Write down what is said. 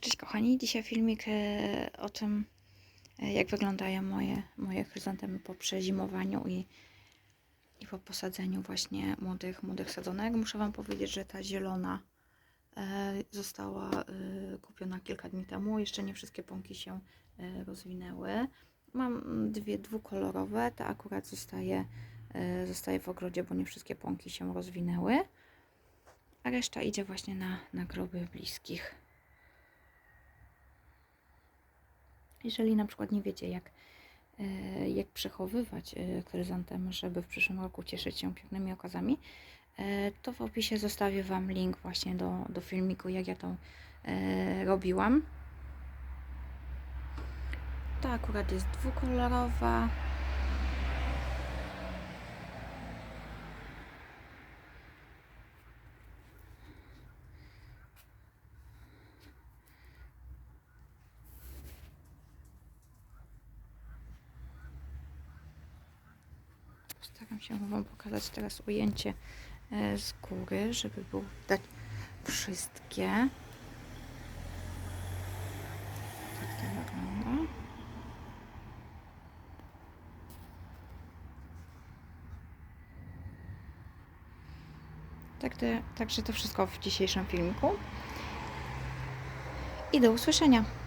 Cześć kochani, dzisiaj filmik e, o tym, e, jak wyglądają moje, moje chryzantemy po przezimowaniu i, i po posadzeniu właśnie młodych, młodych sadzonek. Muszę Wam powiedzieć, że ta zielona e, została kupiona kilka dni temu. Jeszcze nie wszystkie pąki się rozwinęły. Mam dwie dwukolorowe, ta akurat zostaje, zostaje w ogrodzie, bo nie wszystkie pąki się rozwinęły. A reszta idzie właśnie na, na groby bliskich. Jeżeli na przykład nie wiecie, jak, e, jak przechowywać e, chryzantemy, żeby w przyszłym roku cieszyć się pięknymi okazami, e, to w opisie zostawię Wam link właśnie do, do filmiku, jak ja to robiłam. Ta akurat jest dwukolorowa. Postaram się Wam pokazać teraz ujęcie e, z góry, żeby było widać wszystkie. Tak to wygląda. Tak także to wszystko w dzisiejszym filmiku. I do usłyszenia.